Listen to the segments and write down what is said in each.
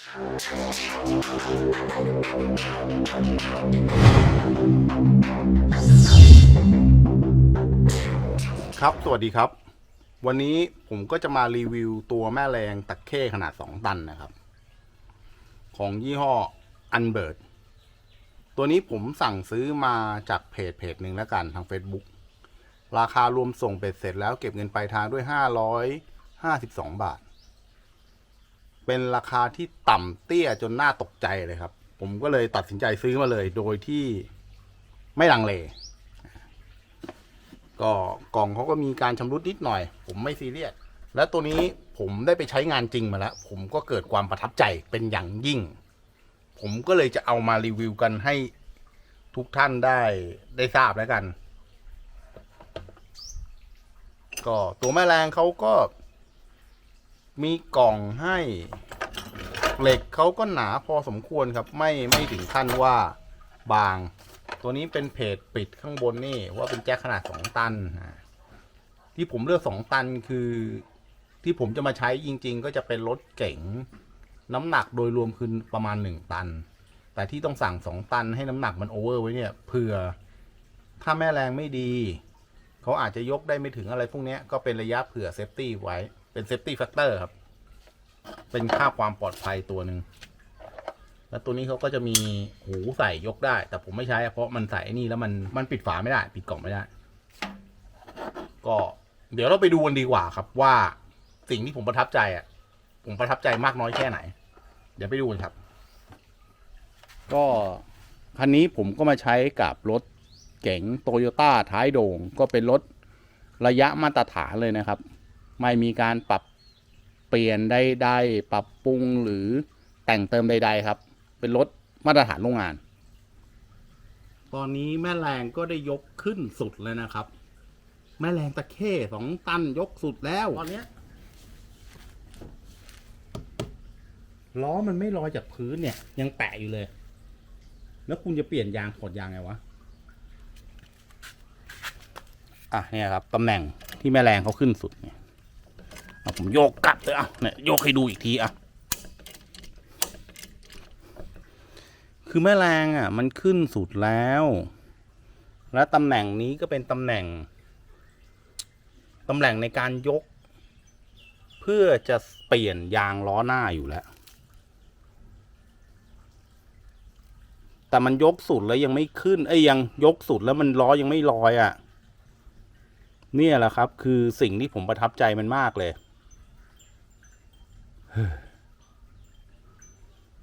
ครับ สวัสดีครับ วันนี้ผมก็จะมารีวิวตัวแม่แรงตะเข้ขนาด 2 ตันนะครับ ของยี่ห้ออันเบิร์ดตัวนี้ผมสั่งซื้อมาจากเพจเพจหนึ่งแล้วกันทาง Facebook ราคารวมส่งเป็ดเสร็จแล้วเก็บเงินปลายทางด้วย 552 บาท เป็นราคาที่ต่ำเตี้ยจนน่าตกใจเลยครับ ผมก็เลยตัดสินใจซื้อมาเลย โดยที่ไม่ลังเล ก็กล่องเขาก็มีการชำรุดนิดหน่อย ผมไม่ซีเรียส และตัวนี้ผมได้ไปใช้งานจริงมาแล้ว ผมก็เกิดความประทับใจเป็นอย่างยิ่ง ผมก็เลยจะเอามารีวิวกันให้ทุกท่านได้ได้ทราบแล้วกัน ก็ตัวแม่แรงเขาก็ มีกล่องให้เหล็กเขาก็หนาพอสมควรครับ ไม่ไม่ถึงขั้นว่าบาง ตัวนี้เป็นเพจปิดข้างบนนี่ว่าเป็นแจ็คขนาด 2 ตัน ที่ผมเลือก 2 ตันคือ ที่ผมจะมาใช้จริง ๆ ก็จะเป็นรถเก๋งน้ำหนักโดยรวมคือประมาณ 1 ตัน แต่ที่ต้องสั่ง 2 ตันให้น้ำหนักมันโอเวอร์ไว้เนี่ยเผื่อถ้าแม่แรงไม่ดี เขาอาจจะยกได้ไม่ถึงอะไรพวกนี้ก็เป็นระยะเผื่อเซฟตี้ไว้ เป็นเซฟตี้แฟกเตอร์ครับ เป็นค่าความปลอดภัยตัวหนึ่ง แล้วตัวนี้เขาก็จะมีหูใส่ยกได้ แต่ผมไม่ใช้ เพราะมันใส่นี่แล้วมันมันปิดฝาไม่ได้ ปิดกล่องไม่ได้ ก็เดี๋ยวเราไปดูกันดีกว่าครับว่าสิ่งที่ผมประทับใจอะ ผมประทับใจมากน้อยแค่ไหน เดี๋ยวไปดูกันครับ ก็คันนี้ผมก็มาใช้กับรถเก๋งโตโยต้าท้ายโด่งก็เป็นรถระยะมาตรฐานเลยนะครับ ไม่มีการปรับเปลี่ยนใดๆปรับปรุงหรือแต่งเติมใด ๆ ครับ เป็นรถมาตรฐานโรงงาน ตอนนี้แม่แรงก็ได้ยกขึ้นสุดเลยนะครับ แม่แรงตะเข้สองตันยกสุดแล้วตอนเนี้ยล้อมันไม่ลอยจากพื้นเนี่ย ยังแตะอยู่เลย แล้วคุณจะเปลี่ยนยางถอดยางไงวะ อะเนี่ยครับตำแหน่งที่แม่แรงเขาขึ้นสุดเนี่ยเอา ผมโยกกลับเลยอะเนี่ยโยกให้ดูอีกทีอะคือแม่แรงอะ มันขึ้นสุดแล้ว และตำแหน่งนี้ก็เป็นตำแหน่งตำแหน่งในการยก เพื่อจะเปลี่ยนยางล้อหน้าอยู่แล้ว แต่มันยกสุดแล้วยังไม่ขึ้นเอ้ยยังยกสุดแล้วมันล้อยังไม่ลอยอะ เนี่ยแหละครับ คือสิ่งที่ผมประทับใจมันมากเลย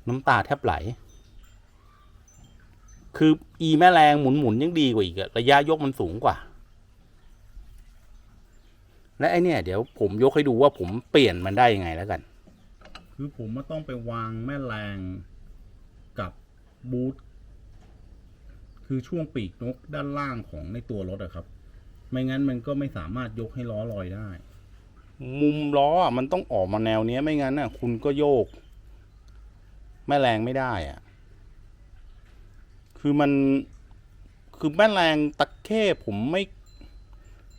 น้ำตาแทบไหล คืออีแม่แรงหมุนหมุนๆยังดีกว่าอีกระยะยกมันสูงกว่า และไอเนี่ย เดี๋ยวผมยกให้ดูว่าผมเปลี่ยนมันได้ยังไงแล้วกัน คือผมมาต้องไปวางแม่แรงกับบูทคือช่วงปีกนกด้านล่างของในตัวรถอะครับ ไม่งั้นมันก็ไม่สามารถยกให้ล้อลอยได้ มุมล้อมันต้องออกมาแนวเนี้ยไม่งั้นน่ะ คุณก็โยก แม่แรงไม่ได้อะคือมันคือแม่แรงตะเข้ผมไม่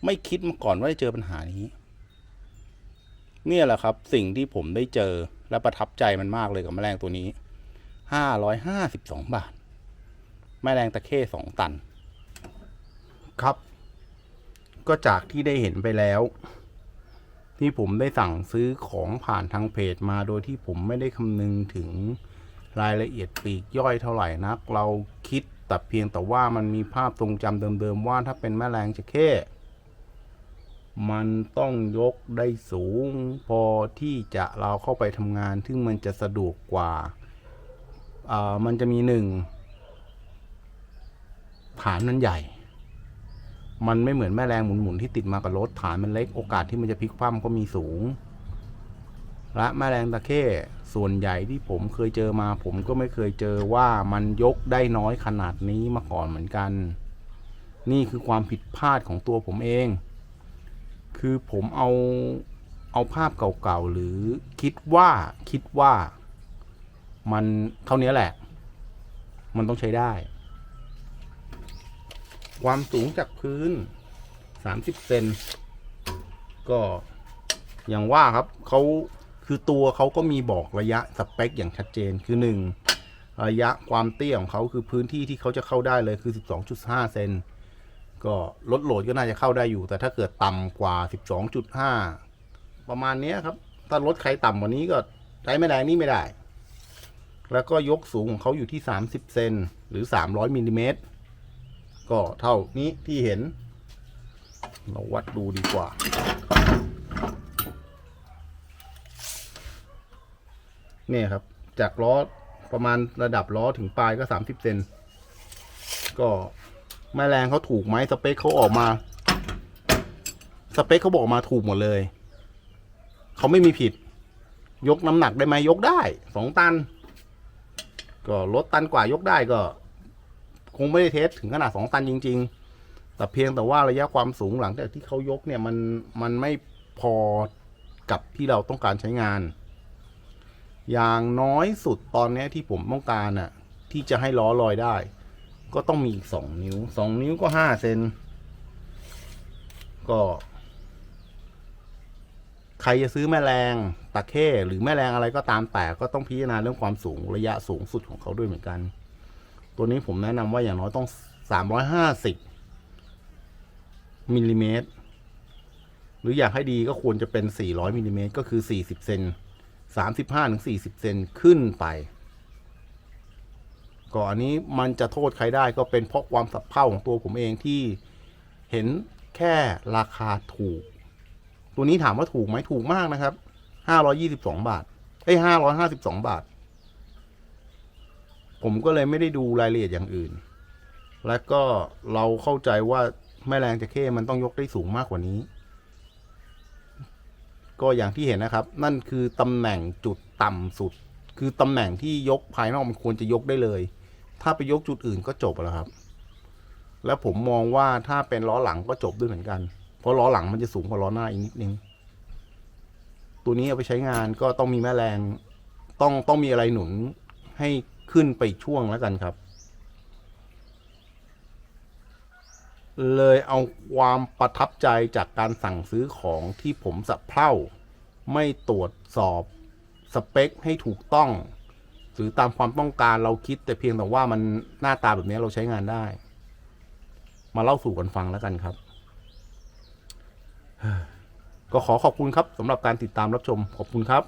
ไม่คิดมาก่อนว่าจะเจอปัญหานี้ เนี่ยแหละครับ สิ่งที่ผมได้เจอและประทับใจมันมากเลยกับแม่แรงตัวนี้ห้าร้อยห้าสิบสองบาท แม่แรงตะเข้สองตัน ครับ ก็จากที่ได้เห็นไปแล้ว ที่ผมได้สั่งซื้อของผ่านทางเพจมาโดยที่ผมไม่ได้คำนึงถึงรายละเอียดปลีกย่อยเท่าไหร่นัก เราคิดแต่เพียงแต่ว่ามันมีภาพทรงจำเดิมๆว่าถ้าเป็นแม่แรงจะเข้มันต้องยกได้สูง พอที่จะเราเข้าไปทำงาน ซึ่งมันจะสะดวกกว่าอ่ามันจะมีหนึ่งฐานมันใหญ่ มันไม่เหมือนแม่แรงหมุนๆที่ติดมากับรถฐานมันเล็กโอกาสที่มันจะพลิกคว่ำก็มีสูง และแม่แรงตะเข้ส่วนใหญ่ที่ผมเคยเจอมา ผมก็ไม่เคยเจอว่ามันยกได้น้อยขนาดนี้มาก่อนเหมือนกัน นี่คือความผิดพลาดของตัวผมเอง คือผมเอาเอาภาพเก่าๆหรือคิดว่าคิดว่า มันเท่านี้แหละ มันต้องใช้ได้ ความสูงจากพื้น 30 เซนก็อย่างว่าครับเขาคือตัวเขาก็มีบอกระยะสเปคอย่างชัดเจนคือหนึ่งระยะความเตี้ยของเขาคือพื้นที่ที่เขาจะเข้าได้เลยคือ 12.5 เซนก็ลดโหลดก็น่าจะเข้าได้อยู่ แต่ถ้าเกิดต่ำกว่า 12.5 ประมาณนี้ครับ ถ้ารถใครต่ำกว่านี้ก็ใช้ไม่แรงนี่ไม่ได้ แล้วก็ยกสูงของเขาอยู่ที่ 30 เซนหรือ 300มิลลิเมตร ก็เท่านี้ที่เห็น เราวัดดูดีกว่า เนี่ยครับ จากล้อประมาณระดับล้อถึงปลายก็ 30 เซนก็แม่แรงเขาถูกไหมสเปคเขาออกมา สเปคเขาบอกมาถูกหมดเลย เขาไม่มีผิด ยกน้ำหนักได้ไหมยกได้สองตัน ก็ลดตันกว่ายกได้ก็ งไม่ได้เทสถึงขนาดสองตันจริง ๆ แต่เพียงแต่ว่าระยะความสูงหลังจากที่เขายกเนี่ยมันมันไม่พอกับที่เราต้องการใช้งาน อย่างน้อยสุดตอนนี้ที่ผมต้องการน่ะที่จะให้ล้อลอยได้ ก็ต้องมีอีกสองนิ้วสองนิ้วก็ห้าเซนก็ใครจะซื้อแม่แรงตะเข้หรือแม่แรงอะไรก็ตามแต่ก็ต้องพิจารณาเรื่องความสูงระยะสูงสุดของเขาด้วยเหมือนกัน ตัวนี้ผมแนะนำว่าอย่างน้อยต้องสามร้อยห้าสิบมิลลิเมตรหรืออยากให้ดีก็ควรจะเป็นสี่ร้อยมิลลิเมตรก็คือสี่สิบเซนสามสิบห้าถึงสี่สิบเซนขึ้นไป ก่อนนี้มันจะโทษใครได้ก็เป็นเพราะความสับเพร่าของตัวผมเองที่เห็นแค่ราคาถูก ตัวนี้ถามว่าถูกไหมถูกมากนะครับห้าร้อยี่สิบสองบาท เอ้ยห้าร้อยห้าสิบสองบาท ผมก็เลยไม่ได้ดูรายละเอียดอย่างอื่น และก็เราเข้าใจว่าแม่แรงจะเข้มันต้องยกได้สูงมากกว่านี้ ก็อย่างที่เห็นนะครับ นั่นคือตำแหน่งจุดต่ำสุด คือตำแหน่งที่ยกภายนอกมันควรจะยกได้เลย ถ้าไปยกจุดอื่นก็จบแล้วครับ แล้วผมมองว่าถ้าเป็นล้อหลังก็จบด้วยเหมือนกัน เพราะล้อหลังมันจะสูงกว่าล้อหน้าอีกนิดนึง ตัวนี้เอาไปใช้งานก็ต้องมีแม่แรง ต้องต้องมีอะไรหนุนให้ ขึ้นไปช่วงแล้วกันครับ เลยเอาความประทับใจจากการสั่งซื้อของที่ผมสะเพร่า ไม่ตรวจสอบสเปคให้ถูกต้อง หรือตามความต้องการเราคิดแต่เพียงแต่ว่ามันหน้าตาแบบนี้เราใช้งานได้ มาเล่าสู่กันฟังแล้วกันครับก็ขอขอบคุณครับสำหรับการติดตามรับชมขอบคุณครับ